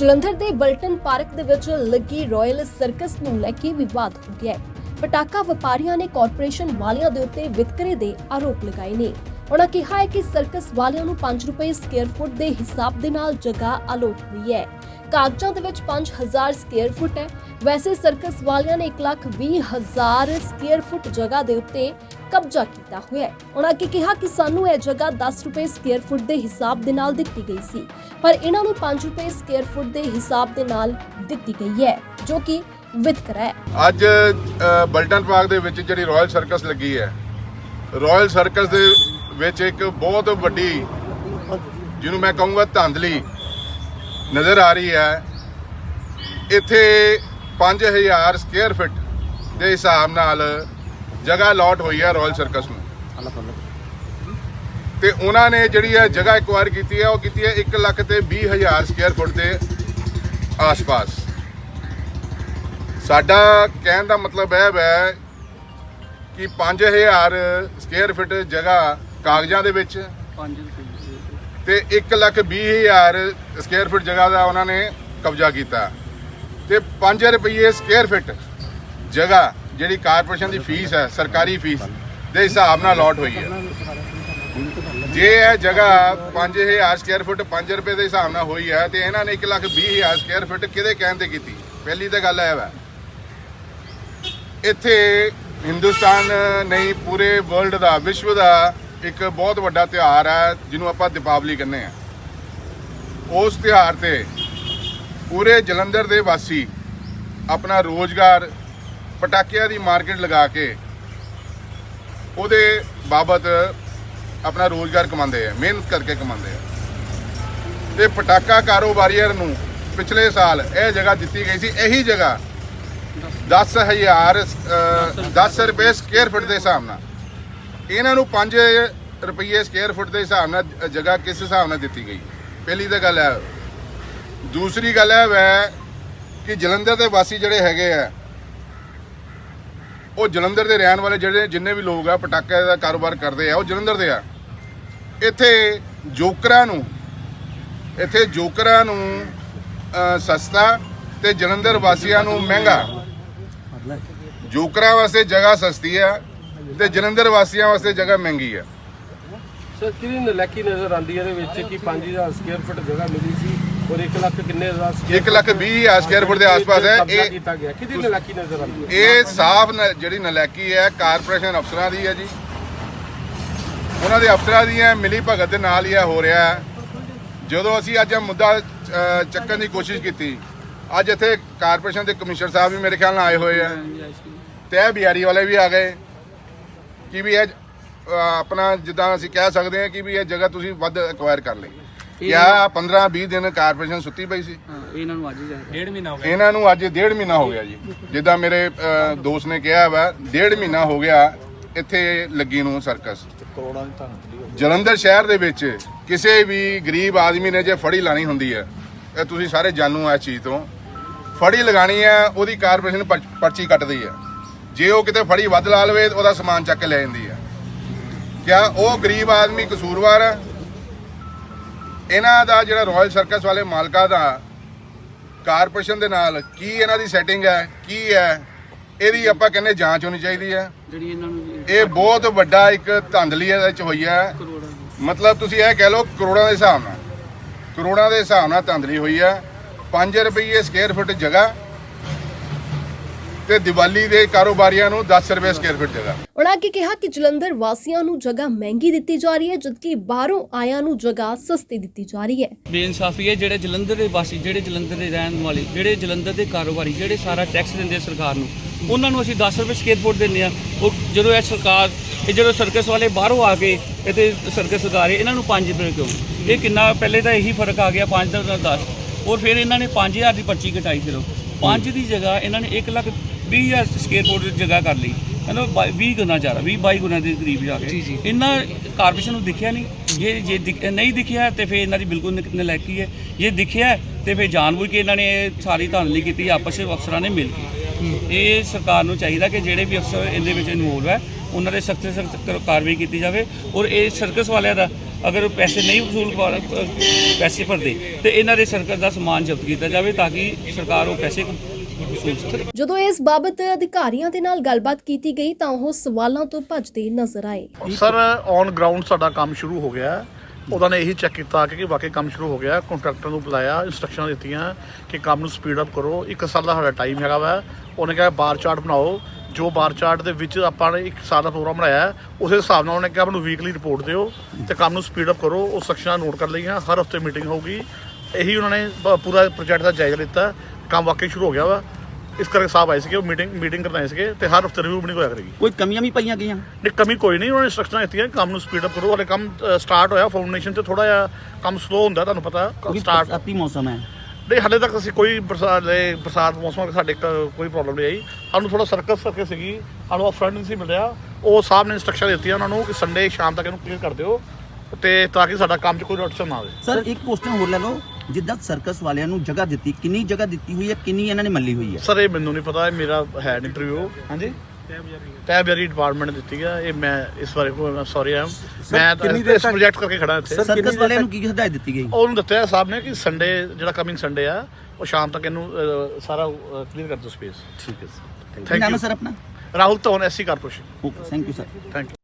ਜਲੰਧਰ ਦੇ ਬਲਟਨ ਪਾਰਕ ਦੇ ਵਿੱਚ ਲੱਗੀ ਰਾਇਲ ਸਰਕਸ ਨੂੰ ਲੈ ਕੇ ਵਿਵਾਦ ਹੋ ਗਿਆ ਹੈ। ਪਟਾਕਾ ਵਪਾਰੀਆਂ ਨੇ ਕਾਰਪੋਰੇਸ਼ਨ ਵਾਲਿਆਂ ਦੇ ਉੱਤੇ ਵਿਤਕਰੇ ਦੇ ਆਰੋਪ ਲਗਾਏ ਨੇ। ਉਹਨਾਂ ਕਿਹਾ ਹੈ ਕਿ ਸਰਕਸ ਵਾਲਿਆਂ ਨੂੰ 5 ਰੁਪਏ ਸਕੁਅਰ ਫੁੱਟ ਦੇ ਹਿਸਾਬ ਦੇ ਨਾਲ ਜਗ੍ਹਾ ਅਲੋਟ ਹੋਈ ਹੈ। ਕਾਗਜ਼ਾਂ ਦੇ ਵਿੱਚ 5000 ਸਕੁਅਰ ਫੁੱਟ ਹੈ। ਵੈਸੇ ਸਰਕਸ ਵਾਲਿਆਂ ਨੇ 120000 ਸਕੁਅਰ ਫੁੱਟ ਜਗ੍ਹਾ ਦੇ ਉੱਤੇ ਕਬਜ਼ਾ ਕੀਤਾ ਹੋਇਆ ਹੈ। ਉਹਨਾਂ ਕੀ ਕਿਹਾ ਕਿ ਸਾਨੂੰ ਇਹ ਜਗ੍ਹਾ 10 ਰੁਪਏ ਸਕੁਅਰ ਫੁੱਟ ਦੇ ਹਿਸਾਬ ਦੇ ਨਾਲ ਦਿੱਤੀ ਗਈ ਸੀ, ਪਰ ਇਹਨਾਂ ਨੂੰ 5 ਰੁਪਏ ਸਕੁਅਰ ਫੁੱਟ ਦੇ ਹਿਸਾਬ ਦੇ ਨਾਲ ਦਿੱਤੀ ਗਈ ਹੈ, ਜੋ ਕਿ ਵਿਤਕਰਾ ਹੈ। ਅੱਜ ਬਲਟਨ ਪਾਰਕ ਦੇ ਵਿੱਚ ਜਿਹੜੀ ਰਾਇਲ ਸਰਕਸ ਲੱਗੀ ਹੈ ਰਾਇਲ ਸਰਕਸ ਦੇ ਵਿੱਚ ਇੱਕ ਬਹੁਤ ਵੱਡੀ, ਜਿਹਨੂੰ ਮੈਂ ਕਹੂੰਗਾ ਧਾਂਦਲੀ, ਨਜ਼ਰ ਆ ਰਹੀ ਹੈ। ਇੱਥੇ 5000 ਸਕੁਅਰ ਫੁੱਟ ਦੇ ਹਿਸਾਬ ਨਾਲ ਜਗ੍ਹਾ ਅਲਾਟ ਹੋਈ ਹੈ ਰਾਇਲ ਸਰਕਸ ਨੂੰ। ਤੇ ਉਹਨਾਂ ਨੇ ਜਿਹੜੀ ਹੈ ਜਗ੍ਹਾ ਐਕਵਾਇਰ ਕੀਤੀ ਹੈ ਉਹ ਕੀਤੀ ਹੈ 1 ਲੱਖ ਤੇ 20000 ਸਕੁਅਰ ਫੁੱਟ ਦੇ ਆਸ-ਪਾਸ। ਸਾਡਾ ਕਹਿਣ ਦਾ ਮਤਲਬ ਇਹ ਹੈ ਕਿ 5000 ਸਕੁਅਰ ਫਿਟ ਜਗ੍ਹਾ ਕਾਗਜ਼ਾਂ ਦੇ ਵਿੱਚ ਤੇ 1 ਲੱਖ 20000 ਸਕੁਅਰ ਫਿਟ ਜਗ੍ਹਾ ਦਾ ਉਹਨਾਂ ਨੇ ਕਬਜ਼ਾ ਕੀਤਾ। ਤੇ 5 ਰੁਪਏ ਸਕੁਅਰ ਫਿਟ ਜਗ੍ਹਾ ਜਿਹੜੀ ਕਾਰਪੋਰੇਸ਼ਨ ਦੀ ਫੀਸ ਹੈ, ਸਰਕਾਰੀ ਫੀਸ, ਦੇ ਹਿਸਾਬ ਨਾਲ ਅਲਾਟ ਹੋਈ ਹੈ। ਜੇ ਇਹ ਜਗ੍ਹਾ 5000 ਸਕੁਅਰ ਫੁੱਟ 5 ਰੁਪਏ ਦੇ ਹਿਸਾਬ ਨਾਲ ਹੋਈ ਹੈ, ਤੇ ਇਹਨਾਂ ਨੇ 1 ਲੱਖ 20000 ਸਕੁਅਰ ਫੁੱਟ ਕਿਹਦੇ ਕਹਿਣ ਤੇ ਕੀਤੀ? ਪਹਿਲੀ ਤਾਂ ਗੱਲ ਇਹ ਵਾ ਇੱਥੇ ਹਿੰਦੁਸਤਾਨ ਨਹੀਂ, ਪੂਰੇ ਵਰਲਡ ਦਾ, ਵਿਸ਼ਵ ਦਾ ਇੱਕ ਬਹੁਤ ਵੱਡਾ ਤਿਉਹਾਰ ਹੈ, ਜਿਹਨੂੰ ਆਪਾਂ ਦੀਪਾਵਲੀ ਕਹਿੰਦੇ ਆ ਉਸ ਤਿਉਹਾਰ ਤੇ ਪੂਰੇ ਜਲੰਧਰ ਦੇ ਵਾਸੀ ਆਪਣਾ ਰੋਜ਼ਗਾਰ ਪਟਾਕਿਆਂ ਦੀ ਮਾਰਕੀਟ ਲਗਾ ਕੇ ਉਹਦੇ ਬਾਬਤ ਆਪਣਾ ਰੋਜ਼ਗਾਰ ਕਮਾਉਂਦੇ ਆ ਮਿਹਨਤ ਕਰਕੇ ਕਮਾਉਂਦੇ ਆ। ਤੇ ਪਟਾਕਾ ਕਾਰੋਬਾਰੀਆਂ ਨੂੰ ਪਿਛਲੇ ਸਾਲ ਇਹ ਜਗ੍ਹਾ ਦਿੱਤੀ ਗਈ ਸੀ ਇਹੀ ਜਗ੍ਹਾ 10000 ਅ, 10 ਰੁਪਏ ਸਕੁਅਰ ਫੁੱਟ ਦੇ ਹਿਸਾਬ ਨਾਲ। ਇਹਨਾਂ ਨੂੰ 5 ਰੁਪਏ ਸਕੁਅਰ ਫੁੱਟ ਦੇ ਹਿਸਾਬ ਨਾਲ ਜਗ੍ਹਾ ਕਿਸ ਹਿਸਾਬ ਨਾਲ ਦਿੱਤੀ ਗਈ? ਪਹਿਲੀ ਤਾਂ ਗੱਲ ਹੈ। ਦੂਸਰੀ ਗੱਲ ਹੈ ਵੈ ਕਿ ਜਲੰਧਰ ਦੇ ਵਾਸੀ ਜਿਹੜੇ ਹੈਗੇ ਆ ਉਹ ਜਲੰਧਰ ਦੇ ਰਹਿਣ ਵਾਲੇ ਜਿਹੜੇ ਜਿੰਨੇ ਵੀ ਲੋਕ ਆ ਪਟਾਕੇ ਦਾ ਕਾਰੋਬਾਰ ਕਰਦੇ ਆ, ਉਹ ਜਲੰਧਰ ਦੇ ਆ। ਇੱਥੇ ਜੋਕਰਾਂ ਨੂੰ, ਇੱਥੇ ਜੋਕਰਾਂ ਨੂੰ ਸਸਤਾ ਤੇ ਜਲੰਧਰ ਵਾਸੀਆਂ ਨੂੰ ਮਹਿੰਗਾ। ਜੋਕਰਾਂ ਵਾਸਤੇ ਜਗ੍ਹਾ ਸਸਤੀ ਆ ਤੇ ਜਲੰਧਰ ਵਾਸੀਆਂ ਵਾਸਤੇ ਜਗ੍ਹਾ ਮਹਿੰਗੀ ਆ। ਸਰ, ਕਿਹੜੀ ਨਲੈਕੀ ਨਜ਼ਰ ਆਉਂਦੀ ਇਹਦੇ ਵਿੱਚ ਕਿ 5000 ਸਕੁਅਰ ਫੁੱਟ ਜਗ੍ਹਾ ਮਿਲੀ ਸੀ? ਔਰ 1 ਲੱਖ ਕਿੰਨੇ ਸਕੁਅਰ 1 ਲੱਖ 20 ਹਜ਼ਾਰ ਸਕੁਅਰ ਫੁੱਟ ਦੇ ਆਸ-ਪਾਸ ਹੈ। ਕਬਜ਼ਾ ਇਹ ਕੀਤਾ ਗਿਆ। ਕਿਹਦੀ ਨਲੈਕੀ ਨਜ਼ਰ ਆਉਂਦੀ ਹੈ? ਇਹ ਸਾਫ਼ ਜਿਹੜੀ ਨਲੈਕੀ ਹੈ ਕਾਰਪੋਰੇਸ਼ਨ ਅਫਸਰਾਂ ਦੀ ਹੈ ਜੀ। ਉਹਨਾਂ ਦੇ ਅਫਸਰਾਂ ਦੀਆਂ ਮਿਲੀ ਭਗਤ ਦੇ ਨਾਲ ਹੀ ਇਹ ਹੋ ਰਿਹਾ ਹੈ। ਜਦੋਂ ਅਸੀਂ ਅੱਜ ਇਹ ਮੁੱਦਾ ਚੱਕਣ ਦੀ ਕੋਸ਼ਿਸ਼ ਕੀਤੀ ਅੱਜ ਇੱਥੇ ਕਾਰਪੋਰੇਸ਼ਨ ਦੇ ਕਮਿਸ਼ਨਰ ਸਾਹਿਬ ਵੀ ਮੇਰੇ ਖਿਆਲ ਨਾਲ ਆਏ ਹੋਏ ਆ ਤੇ ਬਿਹਾਰੀ ਵਾਲੇ ਵੀ ਆ ਗਏ। ਕਿ ਵੀ ਇਹ ਆਪਣਾ ਜਿੱਦਾਂ ਅਸੀਂ ਕਹਿ ਸਕਦੇ ਹਾਂ ਕਿ ਵੀ ਇਹ ਜਗ੍ਹਾ ਤੁਸੀਂ ਵੱਧ ਐਕਵਾਇਰ ਕਰ ਲਈ। ਜਾਂ 15 20 ਦਿਨ ਕਾਰਪੋਰੇਸ਼ਨ ਸੁੱਤੀ ਪਈ ਸੀ। ਹਾਂ ਇਹਨਾਂ ਨੂੰ ਅੱਜ ਹੀ ਡੇਢ ਮਹੀਨਾ ਹੋ ਇਹਨਾਂ ਨੂੰ ਅੱਜ ਡੇਢ ਮਹੀਨਾ ਹੋ ਗਿਆ ਜੀ। ਜਿੱਦਾਂ ਮੇਰੇ ਅ, ਦੋਸਤ ਨੇ ਕਿਹਾ ਵਾ ਡੇਢ ਮਹੀਨਾ ਹੋ ਗਿਆ ਇੱਥੇ ਲੱਗੀ ਨੂੰ ਸਰਕਸ। ਜਲੰਧਰ ਸ਼ਹਿਰ ਦੇ ਵਿੱਚ ਕਿਸੇ ਵੀ ਗਰੀਬ ਆਦਮੀ ਨੇ ਜੇ ਫੜੀ ਲਾਣੀ ਹੁੰਦੀ ਹੈ ਇਹ ਤੁਸੀਂ ਸਾਰੇ ਜਾਣੂ ਆ ਇਸ ਚੀਜ਼ ਤੋਂ। ਫੜੀ ਲਗਾਣੀ ਹੈ ਉਹਦੀ ਕਾਰਪੋਰੇਸ਼ਨ ਪਰਚ- ਪਰਚੀ ਕੱਟਦੀ ਹੈ। ਜੇ ਉਹ ਕਿਤੇ ਫੜੀ ਵੱਧ ਲਾ ਲਵੇ ਉਹਦਾ ਸਮਾਨ ਚੱਕ ਕੇ ਲੈ ਜਾਂਦੀ ਹੈ। ਕਿਆ ਉਹ ਗਰੀਬ ਆਦਮੀ ਕਸੂਰਵਾਰ ਹੈ? ਇਹਨਾਂ ਦਾ ਜਿਹੜਾ ਰਾਇਲ ਸਰਕਸ ਵਾਲੇ ਮਾਲਕਾਂ ਦਾ ਕਾਰਪੋਰੇਸ਼ਨ ਦੇ ਨਾਲ ਕੀ ਇਹਨਾਂ ਦੀ ਸੈਟਿੰਗ ਹੈ ਕੀ ਹੈ ਇਹਦੀ ਆਪਾਂ ਕਹਿੰਦੇ ਜਾਂਚ ਹੋਣੀ ਚਾਹੀਦੀ ਹੈ। ਜਿਹੜੀ ਇਹਨਾਂ ਨੂੰ ਇਹ ਬਹੁਤ ਵੱਡਾ ਇੱਕ ਧਾਂਦਲੀ ਇਹਦੇ ਵਿੱਚ ਹੋਈ ਹੈ। ਕਰੋੜਾਂ ਮਤਲਬ ਤੁਸੀਂ ਇਹ ਕਹਿ ਲਓ ਕਰੋੜਾਂ ਦੇ ਹਿਸਾਬ ਨਾਲ। ਕਰੋੜਾਂ ਦੇ ਹਿਸਾਬ ਨਾਲ ਧਾਂਦਲੀ ਹੋਈ ਹੈ। 5 ਰੁਪਏ ਸਕੁਅਰ ਫੁੱਟ ਜਗ੍ਹਾ। ਤੇ ਦੀਵਾਲੀ ਦੇ ਕਾਰੋਬਾਰੀਆਂ ਨੂੰ 10 ਰੁਪਏ ਸਕੁਅਰ ਫੁੱਟ ਜਗ੍ਹਾ। ਉਹਨਾਂ ਕੀ ਕਿਹਾ ਕਿ ਜਲੰਧਰ ਵਾਸੀਆਂ ਨੂੰ ਜਗ੍ਹਾ ਮਹਿੰਗੀ ਦਿੱਤੀ ਜਾ ਰਹੀ ਹੈ ਜਦਕਿ ਬਾਹਰੋਂ ਆਇਆਂ ਨੂੰ ਜਗ੍ਹਾ ਸਸਤੀ ਦਿੱਤੀ ਜਾ ਰਹੀ ਹੈ। ਬੇਇਨਸਾਫੀ ਹੈ ਜਿਹੜੇ ਜਲੰਧਰ ਦੇ ਵਾਸੀ ਜਿਹੜੇ ਜਲੰਧਰ ਦੇ ਰਹਿਣ ਵਾਲੇ ਜਿਹੜੇ ਜਲੰਧਰ ਦੇ ਕਾਰੋਬਾਰੀ ਜਿਹੜੇ ਸਾਰਾ ਟੈਕਸ ਦਿੰਦੇ ਸਰਕਾਰ ਨੂੰ ਉਹਨਾਂ ਨੂੰ ਅਸੀਂ 10 ਰੁਪਏ ਸਕੇਅਰ ਫੁੱਟ ਦਿੰਦੇ ਆ ਉਹ ਜਦੋਂ ਇਹ ਸਰਕਾਰ ਇਹ ਜਦੋਂ ਸਰਕਸ ਵਾਲੇ ਬਾਹਰੋਂ ਆ ਕੇ ਇੱਥੇ ਸਰਕਸ ਰਹੇ ਇਹਨਾਂ ਨੂੰ 5 ਰੁਪਏ ਕਿਉਂ? ਇਹ ਕਿੰਨਾ ਪਹਿਲੇ ਤਾਂ ਇਹੀ ਫ਼ਰਕ ਆ ਗਿਆ 5 ਦਾ 10 ਔਰ ਫਿਰ ਇਹਨਾਂ ਨੇ 5000 ਦੀ ਪਰਚੀ ਕਟਾਈ ਫਿਰ। 5 ਦੀ ਜਗ੍ਹਾ ਇਹਨਾਂ ਨੇ 1 ਲੱਖ 20000 ਸਕੇਅਰ ਫੁੱਟ ਦੀ ਜਗ੍ਹਾ ਕਰ ਲਈ। ਕਹਿੰਦਾ 20 ਗੁਣਾ ਜ਼ਿਆਦਾ 20 22 ਗੁਣਾ ਦੇ ਕਰੀਬ ਜਾ ਕੇ। ਇਹਨਾਂ ਕਾਰਪੋਰੇਸ਼ਨ ਨੂੰ ਦਿਖਿਆ ਨਹੀਂ। ਜੇ ਜੇ ਨਹੀਂ ਦਿਖਿਆ ਤੇ ਫਿਰ ਇਹਨਾਂ ਦੀ ਬਿਲਕੁਲ ਨਲਾਇਕੀ ਹੈ। ਜੇ ਦਿਖਿਆ ਤੇ ਫਿਰ ਜਾਣਬੁੱਝ ਕੇ ਇਹਨਾਂ ਨੇ ਸਾਰੀ ਧਾਂਦਲੀ ਕੀਤੀ ਆਪਸ ਵਿੱਚ ਅਫਸਰਾਂ ਨੇ ਮਿਲ ਕੇ। ਇਹ ਸਰਕਾਰ ਨੂੰ ਚਾਹੀਦਾ ਕਿ ਜਿਹੜੇ ਵੀ ਅਫਸਰ ਇਹਦੇ ਵਿੱਚ ਇਨਵੋਲਵ ਹੈ ਉਹਨਾਂ ਦੇ ਸਖਤ ਸਖਤ ਕਾਰਵਾਈ ਕੀਤੀ ਜਾਵੇ। ਔਰ ਇਹ ਸਰਕਸ ਵਾਲਿਆਂ ਦਾ ਅਗਰ ਪੈਸੇ ਨਹੀਂ ਵਸੂਲ ਪੈਸੇ ਭਰਦੇ ਤੇ ਇਹਨਾਂ ਦੇ ਸਰਕਸ ਦਾ ਸਮਾਨ ਜ਼ਬਤ ਕੀਤਾ ਜਾਵੇ ਤਾਂ ਕਿ ਸਰਕਾਰ ਉਹ ਪੈਸੇ ਜਦੋਂ ਇਸ ਬਾਬਤ ਅਧਿਕਾਰੀਆਂ ਦੇ ਨਾਲ ਗੱਲਬਾਤ ਕੀਤੀ ਗਈ ਤਾਂ ਉਹ ਸਵਾਲਾਂ ਤੋਂ ਭੱਜਦੇ ਨਜ਼ਰ ਆਏ। ਸਰ ਔਨ ਗਰਾਊਂਡ ਸਾਡਾ ਕੰਮ ਸ਼ੁਰੂ ਹੋ ਗਿਆ। ਉਹਨਾਂ ਨੇ ਇਹੀ ਚੈੱਕ ਕੀਤਾ ਕਿ ਵਾਕਈ ਕੰਮ ਸ਼ੁਰੂ ਹੋ ਗਿਆ। ਕੰਟਰੈਕਟਰ ਨੂੰ ਬੁਲਾਇਆ ਇੰਸਟਰਕਸ਼ਨਾਂ ਦਿੱਤੀਆਂ ਕਿ ਕੰਮ ਨੂੰ ਸਪੀਡ ਅਪ ਕਰੋ। ਇੱਕ ਸਾਲ ਦਾ ਸਾਡਾ ਟਾਈਮ ਹੈਗਾ ਵਾ। ਉਹਨੇ ਕਿਹਾ ਬਾਰ ਚਾਰਟ ਬਣਾਓ। ਜੋ ਬਾਰ ਚਾਰਟ ਦੇ ਵਿੱਚ ਆਪਾਂ ਨੇ ਇੱਕ ਸਾਲ ਦਾ ਪ੍ਰੋਗਰਾਮ ਬਣਾਇਆ, ਉਸੇ ਹਿਸਾਬ ਨਾਲ ਉਹਨੇ ਕਿਹਾ, ਮੈਨੂੰ ਵੀਕਲੀ ਰਿਪੋਰਟ ਦਿਓ ਤੇ ਕੰਮ ਨੂੰ ਸਪੀਡ ਅਪ ਕਰੋ। ਉਹ ਸੈਕਸ਼ਨਾਂ ਨੋਟ ਕਰ ਲਈਆਂ। ਹਰ ਹਫ਼ਤੇ ਮੀਟਿੰਗ ਹੋਊਗੀ। ਇਹੀ ਉਹਨਾਂ ਨੇ ਪੂਰਾ ਪ੍ਰੋਜੈਕਟ ਦਾ ਜਾਇਜ਼ਾ ਲਿੱਤਾ। ਕੰਮ ਵਾਕਈ ਸ਼ੁਰੂ ਹੋ ਗਿਆ ਵਾ ਇਸ ਕਰਕੇ ਸਾਹਿਬ ਆਏ ਸੀਗੇ ਉਹ ਮੀਟਿੰਗ ਮੀਟਿੰਗ ਕਰਨ ਆਏ ਸੀਗੇ ਤੇ ਹਰ ਹਫ਼ਤੇ ਰਿਵਿਊ ਮੀਟਿੰਗ ਹੋਇਆ ਕਰੇਗੀ ਕੋਈ ਕਮੀਆਂ ਵੀ ਪਾਈਆਂ ਗਈਆਂ ਨਹੀਂ ਕਮੀ ਕੋਈ ਨਹੀਂ ਉਹਨਾਂ ਨੇ ਇੰਸਟਰਕਸ਼ਨਾਂ ਦਿੱਤੀਆਂ ਕੰਮ ਨੂੰ ਸਪੀਡ ਅਪ ਕਰੋ ਹਲੇ ਕੰਮ ਸਟਾਰਟ ਹੋਇਆ ਫਾਊਂਡੇਸ਼ਨ ਤੇ ਥੋੜਾ ਜਿਹਾ ਕੰਮ ਸਲੋ ਹੁੰਦਾ ਤੁਹਾਨੂੰ ਪਤਾ ਸਟਾਰਟ ਬਰਸਾਤੀ ਮੌਸਮ ਹੈ ਨਹੀਂ ਹਲੇ ਤੱਕ ਅਸੀਂ ਕੋਈ ਬਰਸਾਤ ਦੇ ਬਰਸਾਤ ਮੌਸਮ ਕਰਕੇ ਸਾਡੇ ਕੋਈ ਪ੍ਰੋਬਲਮ ਨਹੀਂ ਆਈ ਸਾਨੂੰ ਥੋੜਾ ਸਰਕਸ ਕਰਕੇ ਸੀਗੀ ਸਾਨੂੰ ਫਰੰਟ ਨਹੀਂ ਸੀ ਮਿਲਿਆ ਉਹ ਸਾਹਿਬ ਨੇ ਇੰਸਟਰਕਸ਼ਨ ਦਿੱਤੀਆਂ ਉਹਨਾਂ ਨੂੰ ਕਿ ਸੰਡੇ ਸ਼ਾਮ ਤੱਕ ਇਹਨੂੰ ਕਲੀਅਰ ਕਰ ਦਿਓ ਤੇ ਤਾਂ ਕਿ ਸਾਡਾ ਕੰਮ 'ਚ ਕੋਈ ਰੋਟਸ਼ਨ ਨਾ ਆਵੇ ਸਰ ਇੱਕ ਕੁਐਸਚਨ ਹੋਰ ਲੈ ਲਓ ਜਿੱਦਾਂ ਸਰਕਸ ਵਾਲਿਆਂ ਨੂੰ ਜਗ੍ਹਾ ਦਿੱਤੀ ਕਿੰਨੀ ਜਗ੍ਹਾ ਦਿੱਤੀ ਹੋਈ ਹੈ ਕਿੰਨੀ ਇਹਨਾਂ ਨੇ ਮੱਲੀ ਹੋਈ ਹੈ? ਸਰ ਇਹ ਮੈਨੂੰ ਨਹੀਂ ਪਤਾ ਇਹ ਮੇਰਾ ਹੈ ਇੰਟਰਵਿਊ ਹਾਂਜੀ? ਟੈਬ ਯਾਰੀ ਡਿਪਾਰਟਮੈਂਟ ਦਿੱਤੀ ਹੈ ਇਹ ਮੈਂ ਇਸ ਬਾਰੇ ਸੌਰੀ ਆਮ ਮੈਂ ਤਾਂ ਇਸ ਪ੍ਰੋਜੈਕਟ ਕਰਕੇ ਖੜਾ ਇੱਥੇ। ਸਰਕਸ ਵਾਲਿਆਂ ਨੂੰ ਕੀ ਹਦਾਇਤ ਦਿੱਤੀ ਗਈ? ਉਹਨੂੰ ਦੱਸਿਆ ਸਾਹਿਬ ਨੇ ਕਿ ਸੰਡੇ ਜਿਹੜਾ ਕਮਿੰਗ ਸੰਡੇ ਆ ਉਹ ਸ਼ਾਮ ਤੱਕ ਇਹਨੂੰ ਸਾਰਾ ਕਲੀਅਰ ਕਰ ਦਿਓ ਸਪੇਸ ਠੀਕ ਹੈ ਸਰ Thank ਨਾਮ ਹੈ you. ਸਰ ਆਪਣਾ? Rahul Dhawan SC corporation okay thank you sir thank you